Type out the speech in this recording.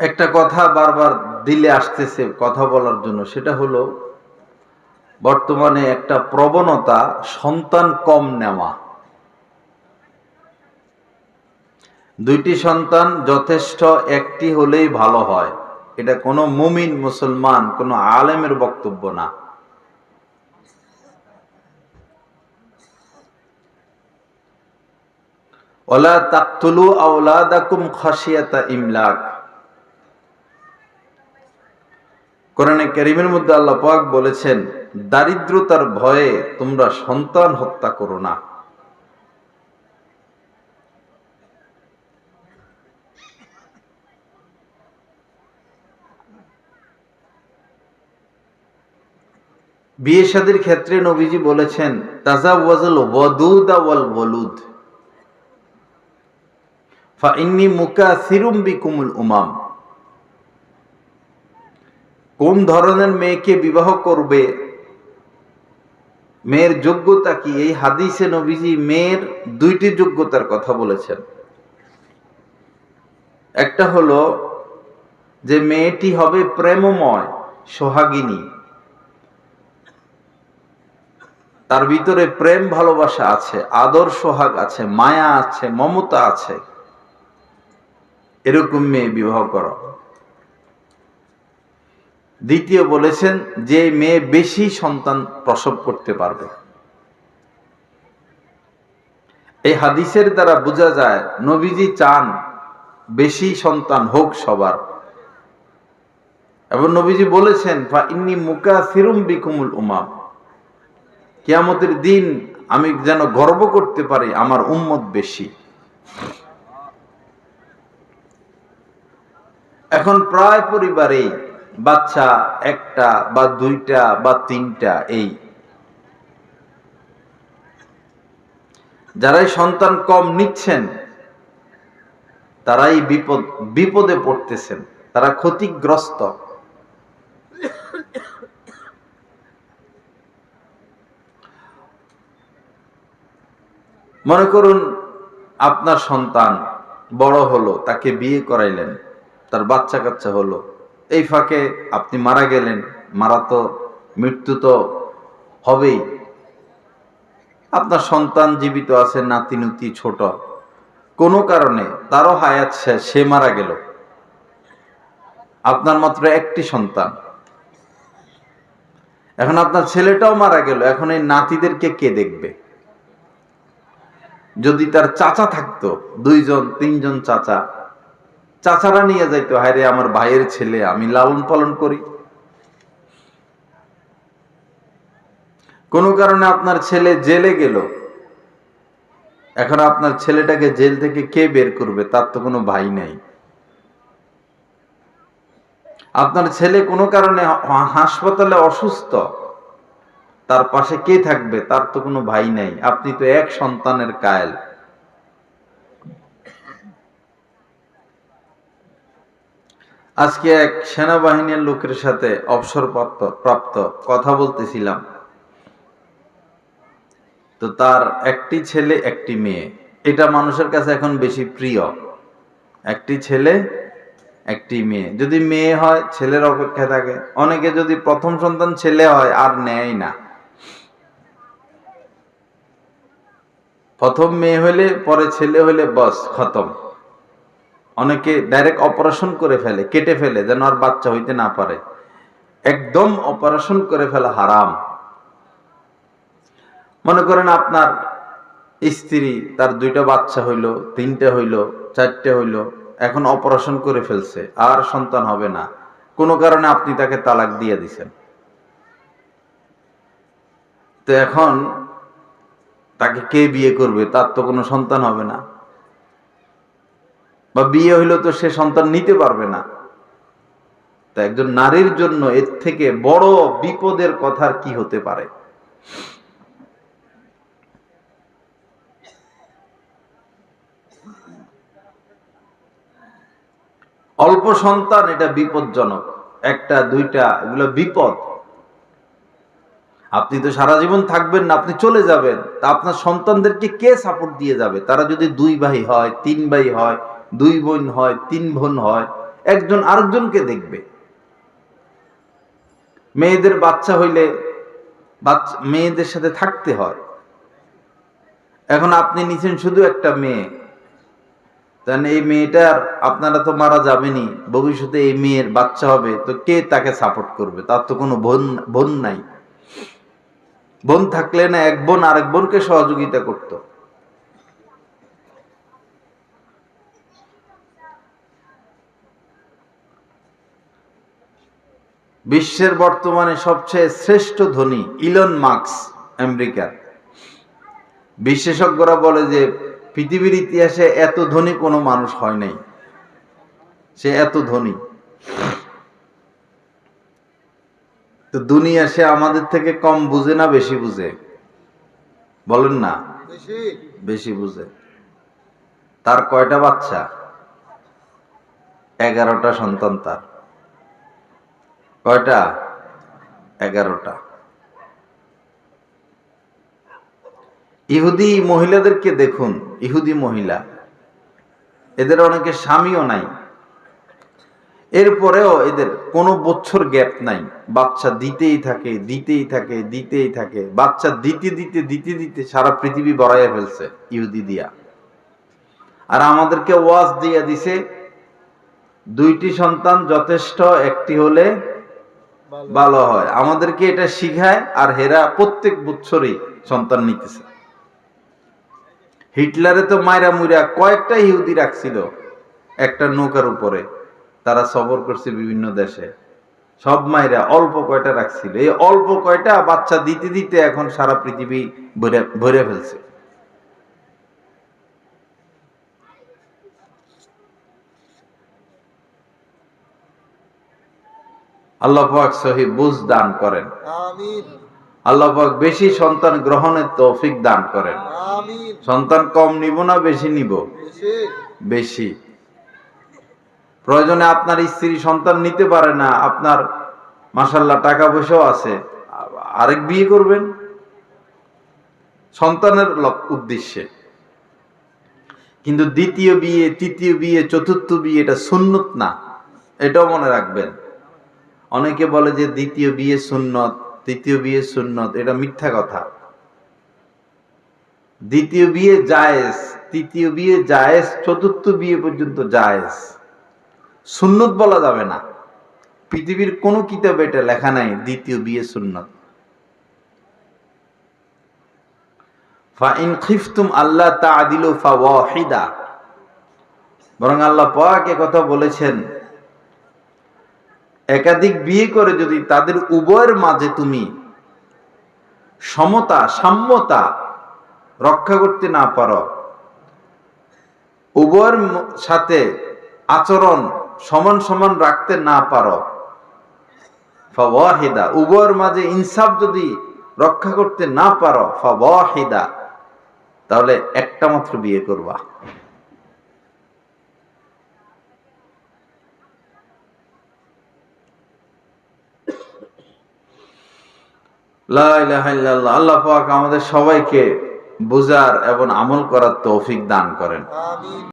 একটা কথা বারবার দিলে আসতেছে কথা বলার জন্য, সেটা হলো বর্তমানে একটা প্রবণতা সন্তান কম নেওয়া। দুইটি সন্তান যথেষ্ট, একটি হলেই ভালো হয়। এটা কোনো মুমিন মুসলমান, কোনো আলেমের বক্তব্য না। ওলা তাকতুলু আওলাদাকুম খাসিয়াতা ইমলাক। কোরআনে কারিমের মধ্যে আল্লাহ পাক বলেছেন, দারিদ্রতার ভয়ে তোমরা সন্তান হত্যা করো না। বিয়ে শাদীর ক্ষেত্রে নবীজি বলেছেন তাজা ওয়াজল ওয়াদুদা ওয়াল ওয়ালুদ। ফা ইন্নি মুকা সিরুম বিকুমুল উমাম। ধরনের মেয়েকে বিবাহ করবে? মেয়ের যোগ্যতা কি? এই হাদিসে নবীজি মেয়ের দুইটি যোগ্যতার কথা বলেছেন। একটা হলো যে মেয়েটি হবে প্রেমময়, সোহাগিনী। তার ভিতরে প্রেম ভালোবাসা আছে, আদর সোহাগ আছে, মায়া আছে, মমতা আছে। এরকম মেয়ে বিবাহ করো। দ্বিতীয় বলেছেন যে মেয়ে বেশি সন্তান প্রসব করতে পারবে। এই হাদিসের দ্বারা বোঝা যায়, নবীজি চান বেশি সন্তান হোক সবার। এবং নবীজি বলেছেন ইন্নি মুকা সিরুম বিকুমুল উমাম। কিয়ামতের দিন আমি যেন গর্ব করতে পারি, আমার উম্মত বেশি। এখন প্রায় পরিবারেই বাচ্চা একটা বা দুইটা বা তিনটা, এই। যারাই সন্তান কম নিচ্ছেন, তারাই বিপদ, বিপদে পড়তেছেন, তারা ক্ষতিগ্রস্ত। মনে করুন আপনার সন্তান বড় হলো, তাকে বিয়ে করাইলেন, তার বাচ্চা কাচ্চা হলো। এই ফাঁকে আপনি মারা গেলেন, মারা তো মৃত্যু তো হবেই। আপনার সন্তান জীবিত আছে, নাতি নুতি ছোট। কোনো কারণে তারও হায়াত শেষ সে মারা গেল। আপনার মাত্র একটি সন্তান। এখন আপনার ছেলেটাও মারা গেল, এখন এই নাতিদেরকে কে দেখবে? যদি তার চাচা থাকতো, দুইজন, তিনজন চাচা চাচারা নিয়ে যাইতো, হায়রে আমার ভাইয়ের ছেলে, আমি লালন পালন করি। কোনো কারণে আপনার ছেলে জেলে গেল। এখন আপনার ছেলেটাকে জেল থেকে কে বের করবে, তার তো কোনো ভাই নাই। আপনার ছেলে কোনো কারণে হাসপাতালে অসুস্থ, তার পাশে কে থাকবে, তার তো কোনো ভাই নাই। আপনি তো এক সন্তানের কায়েল। আজকে এক সেনাবাহিনীর লোকের সাথে অবসরপ্রাপ্ত, প্রাপ্ত কথা বলতেছিলাম। তো তার একটি ছেলে, একটি মেয়ে। এটা মানুষের কাছে এখন বেশি প্রিয়। একটি ছেলে, একটি মেয়ে। যদি মেয়ে হয়, ছেলের অপেক্ষা থাকে। অনেকে যদি প্রথম সন্তান ছেলে হয়, আর নেয় না। প্রথম মেয়ে হলে পরে ছেলে হলে বস, খতম। অনেকে ডাইরেক্ট অপারেশন করে ফেলে, কেটে ফেলে, যেন আর বাচ্চা হইতে না পারে। একদম অপারেশন করে ফেলা হারাম। মনে করেন আপনার স্ত্রী, তার দুইটা বাচ্চা হইল, তিনটে হইল, চারটে হইল, এখন অপারেশন করে ফেলছে, আর সন্তান হবে না। কোনো কারণে আপনি তাকে তালাক দিয়ে দিছেন। তো এখন তাকে কে বিয়ে করবে? তার তো কোনো সন্তান হবে না। বা বিয়ে হইলে তো সে সন্তান নিতে পারবে না। তা একজন নারীর জন্য এর থেকে বড় বিপদের কথার কি হতে পারে? অল্প সন্তান এটা বিপজ্জনক। একটা, দুইটা, এগুলো বিপদ। আপনি তো সারা জীবন থাকবেন না, আপনি চলে যাবেন। তা আপনার সন্তানদেরকে কে সাপোর্ট দিয়ে যাবে? তারা যদি দুই ভাই হয়, তিন ভাই হয় দুই বোন হয়, তিন বোন হয়, একজন আরেকজনকে দেখবে। মেয়েদের বাচ্চা হইলে মেয়েদের সাথে থাকতে হয়। এখন আপনি নিছেন শুধু একটা মেয়ে। তাহলে এই মেয়েটার আপনারা তো মারা যাবেনি ভবিষ্যতে এই মেয়ের বাচ্চা হবে, তো কে তাকে সাপোর্ট করবে? তার তো কোনো বোন বোন নাই। বোন থাকলে না এক বোন আরেক বোনকে সহযোগিতা করত। বিশ্বের বর্তমানে সবচেয়ে শ্রেষ্ঠ ধনী ইলন মার্কস আমেরিকার। বিশেষজ্ঞরা বলে যে পৃথিবীর ইতিহাসে এত ধনী কোনো মানুষ হয় নাই। সে এত ধনী। তো দুনিয়া সে আমাদের থেকে কম বুঝে না বেশি বুঝে? বলেন না। বেশি। বেশি বুঝে। তার কয়টা বাচ্চা? এগারোটা সন্তান তার। কয়টা? এগারোটা। ইহুদি মহিলাদেরকে দেখুন, ইহুদি মহিলা। এদের অনেকে স্বামীও নাই। এরপরেও এদের কোনো বছর গ্যাপ নাই। বাচ্চা দিতেই থাকে দিতেই থাকে দিতেই থাকে। বাচ্চা দিতে দিতে দিতে দিতে সারা পৃথিবী বড়াইয়া ফেলছে ইহুদি দিয়া। আর আমাদেরকে ওয়াজ দিয়া দিছে, দুইটি সন্তান যথেষ্ট, একটি হলে ভালো। হয়। আমাদেরকে এটা শিখায় আর হেরা প্রত্যেক বছরই সন্তান নিতেছে। হিটলারে তো মাইরা মুইরা কয়েকটা ইহুদি রাখছিল, একটা নৌকার উপরে। তারা সফর করছে বিভিন্ন দেশে। সব মাইরা অল্প কয়টা রাখছিল। এই অল্প কয়টা বাচ্চা দিতে দিতে এখন সারা পৃথিবী ভরে ভরে ফেলছে। আল্লাহ পাক সহি বুঝ দান করেন। আমিন। আল্লাহ পাক বেশি সন্তান গ্রহণের তৌফিক দান করেন। সন্তান কম নিব না বেশি নিব? বেশি। প্রয়োজনে আপনার স্ত্রী সন্তান নিতে পারে না আপনার মাসাল্লাহ টাকা পয়সাও আছে আরেক বিয়ে করবেন? সন্তানের উদ্দেশ্যে। কিন্তু দ্বিতীয় বিয়ে তৃতীয় বিয়ে চতুর্থ বিয়ে এটা সুন্নত না এটাও মনে রাখবেন। অনেকে বলে যে দ্বিতীয় বিয়ে সুন্নত, তৃতীয় বিয়ে সুন্নত, এটা মিথ্যা কথা। দ্বিতীয় বিয়ে জায়েজ, তৃতীয় বিয়ে জায়েজ, চতুর্থ বিয়ে পর্যন্ত জায়েজ। সুন্নত বলা যাবে না। পৃথিবীর কোন কিতাবে এটা লেখা নাই, দ্বিতীয় বিয়ে সুন্নত। ফাইন খিফতুম আল্লাহ তাআদিলু ফাওয়াহিদা। বরং আল্লাহ পাক কথা বলেছেন একাধিক বিয়ে করে যদি তাদের উভয়ের মাঝে তুমি সমতা, সাম্যতা রক্ষা করতে না পারো, উভয়ের সাথে আচরণ সমান সমান রাখতে না পারো, ফাওয়াহিদা, উভয়ের মাঝে ইনসাফ যদি রক্ষা করতে না পারো, ফাওয়াহিদা, তাহলে একটা মাত্র বিয়ে করবা। আল্লাহ আমাদের সবাইকে বুজার এবং আমল করার তৌফিক দান করেন। আমিন।